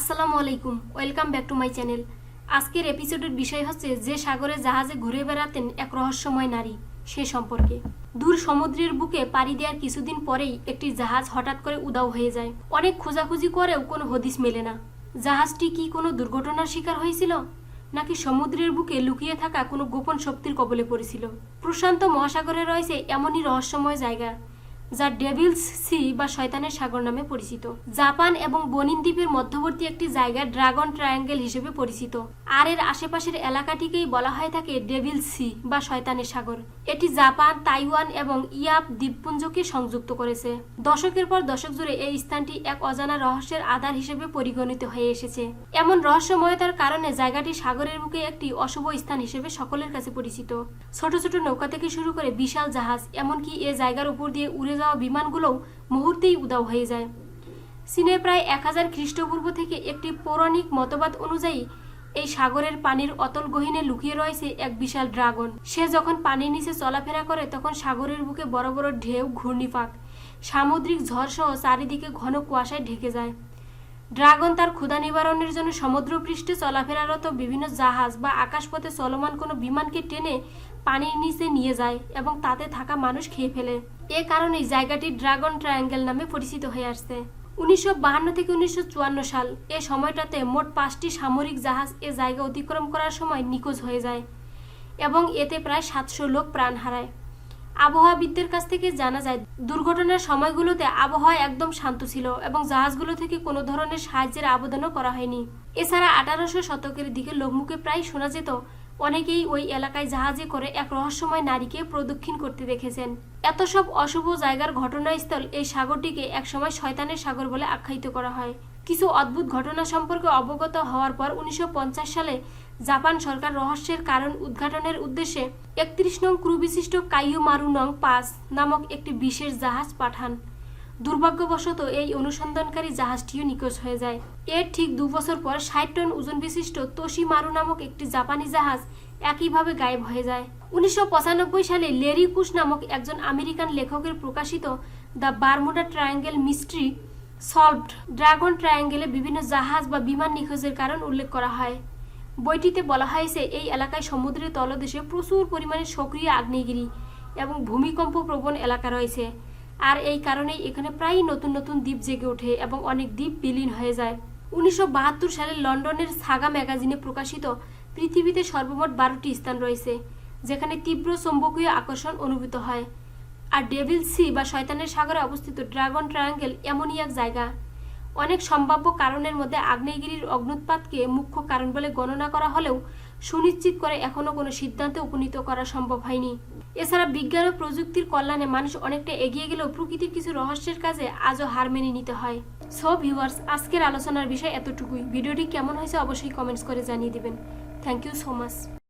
আসসালামু আলাইকুম, welcome back to my channel. আজকের এপিসোডের বিষয় হচ্ছে যে সাগরে জাহাজে ঘুরে বেড়াতেন এক রহস্যময় নারী, সে সম্পর্কে। দূর সমুদ্রের বুকে পাড়ি দেওয়ার কিছুদিন পরেই একটি জাহাজ হঠাৎ করে উদাও হয়ে যায়। অনেক খোঁজাখুঁজি করেও কোনো হদিস মেলে না। জাহাজটি কি কোনো দুর্ঘটনার শিকার হয়েছিল? নাকি সমুদ্রের বুকে লুকিয়ে থাকা কোনো গোপন শক্তির কবলে পড়েছিল? প্রশান্ত মহাসাগরে রয়েছে এমনই রহস্যময় জায়গা। যা ডেভিলস সি বা শয়তানের সাগর নামে পরিচিত। জাপান এবং বনিন দ্বীপের মধ্যবর্তী একটি জায়গা ড্রাগন ট্রায়াঙ্গেল হিসেবে পরিচিত। আর এর আশেপাশের এলাকাটিকেই বলা হয়ে থাকে ডেভিল সি বা শয়তানের সাগর। এটি জাপান, তাইওয়ান এবং ইয়াপ দ্বীপপুঞ্জকে সংযুক্ত করেছে। দশকের পর দশক জুড়ে এই স্থানটি এক অজানা রহস্যের আধার হিসেবে পরিগণিত হয়ে এসেছে। এমন রহস্যময়তার কারণে জায়গাটি সাগরের বুকে একটি অশুভ স্থান হিসেবে সকলের কাছে পরিচিত। ছোট ছোট নৌকা থেকে শুরু করে বিশাল জাহাজ, এমনকি এ জায়গার উপর দিয়ে উড়ে যাওয়া বিমানগুলোও মুহূর্তেই উদাও হয়ে যায়। চীনে প্রায় এক হাজার খ্রিস্টপূর্ব থেকে একটি পৌরাণিক মতবাদ অনুযায়ী, এই সাগরের পানির অতল গহীনে লুকিয়ে রয়েছে এক বিশাল ড্রাগন। সে যখন পানির নিচে চলাফেরা করে, তখন সাগরের বুকে বড় বড় ঢেউ ঘূর্ণিপাক সামুদ্রিক ঝড়সহ চারিদিকে ঘন কুয়াশায় ঢেকে যায়। ড্রাগন তার ক্ষুধা নিবারণের জন্য সমুদ্রপৃষ্ঠে চলাফেরারত বিভিন্ন জাহাজ বা আকাশপথে চলমান কোনো বিমানকে টেনে পানির নিচে নিয়ে যায় এবং তাতে থাকা মানুষ খেয়ে ফেলে। এ কারণেই জায়গাটি ড্রাগন ট্রায়াঙ্গেল নামে পরিচিত হয়ে আসছে। উনিশশো বাহান্ন থেকে উনিশশো চুয়ান্ন সাল, এ সময়টাতে মোট পাঁচটি সামরিক জাহাজ এ জায়গা অতিক্রম করার সময় নিখোঁজ হয়ে যায় এবং এতে প্রায় সাতশো লোক প্রাণ হারায়। আবহাওয়াবিদদের কাছ থেকে জানা যায়, দুর্ঘটনার সময়গুলোতে আবহাওয়া একদম শান্ত ছিল এবং জাহাজগুলো থেকে কোনো ধরনের সাহায্যের আবেদনও করা হয়নি। এছাড়া আঠারোশো শতকের দিকে লোকমুখে প্রায় শোনা যেত অনেকেই ওই এলাকায় জাহাজে করে এক রহস্যময় নারীকে প্রদক্ষিণ করতে দেখেছেন। এত সব অশুভ জায়গার ঘটনাস্থল এই সাগরটিকে একসময় শয়তানের সাগর বলে আখ্যায়িত করা হয়। কিছু অদ্ভুত ঘটনা সম্পর্কে অবগত হওয়ার পর উনিশশো পঞ্চাশ সালে জাপান সরকার রহস্যের কারণ উদ্ঘাটনের উদ্দেশ্যে একত্রিশ নং ক্রু বিশিষ্ট কাইয়ু মারু নং পাঁচ নামক একটি বিশেষ জাহাজ পাঠান। দুর্ভাগ্যবশত এই অনুসন্ধানকারী জাহাজটিও নিখোঁজ হয়ে যায়। এর ঠিক দু বছর পর ষাট টন ওজন বিশিষ্ট তোশি মারু নামক একটি জাপানি জাহাজ একইভাবে গায়েব হয়ে যায়। উনিশশো পঁচানব্বই সালে লেরি কুশ নামক একজন আমেরিকান লেখকের প্রকাশিত the Bermuda triangle mystery solved dragon ট্রায়াঙ্গেলে বিভিন্ন জাহাজ বা বিমান নিখোঁজের কারণ উল্লেখ করা হয়। বইটিতে বলা হয়েছে, এই এলাকায় সমুদ্রের তলদেশে প্রচুর পরিমাণে সক্রিয় আগ্নেয়গিরি এবং ভূমিকম্প প্রবণ এলাকা রয়েছে। আর এই কারণেই এখানে প্রায়ই নতুন নতুন দ্বীপ জেগে ওঠে এবং অনেক দ্বীপ বিলীন হয়ে যায়। উনিশশো বাহাত্তর সালে লন্ডনের সাগা ম্যাগাজিনে প্রকাশিত পৃথিবীতে সর্বমোট বারোটি স্থান রয়েছে, যেখানে তীব্র চৌম্বকীয় আকর্ষণ অনুভূত হয়। আর ডেভিল সি বা শয়তানের সাগরে অবস্থিত ড্রাগন ট্রায়াঙ্গেল এমনই এক জায়গা। অনেক সম্ভাব্য কারণের মধ্যে আগ্নেয়গিরির অগ্নুৎপাতকে মুখ্য কারণ বলে গণনা করা হলেও সুনিশ্চিত করে এখনও কোনো সিদ্ধান্তে উপনীত করা সম্ভব হয়নি। এছাড়া বিজ্ঞান ও প্রযুক্তির কল্যাণে মানুষ অনেকটা এগিয়ে গেলেও প্রকৃতির কিছু রহস্যের কাজে আজও হার মেনে নিতে হয়। সো, ভিউয়ার্স, আজকের আলোচনার বিষয় এতটুকুই। ভিডিওটি কেমন হয়েছে অবশ্যই কমেন্টস করে জানিয়ে দিবেন। Thank you so much.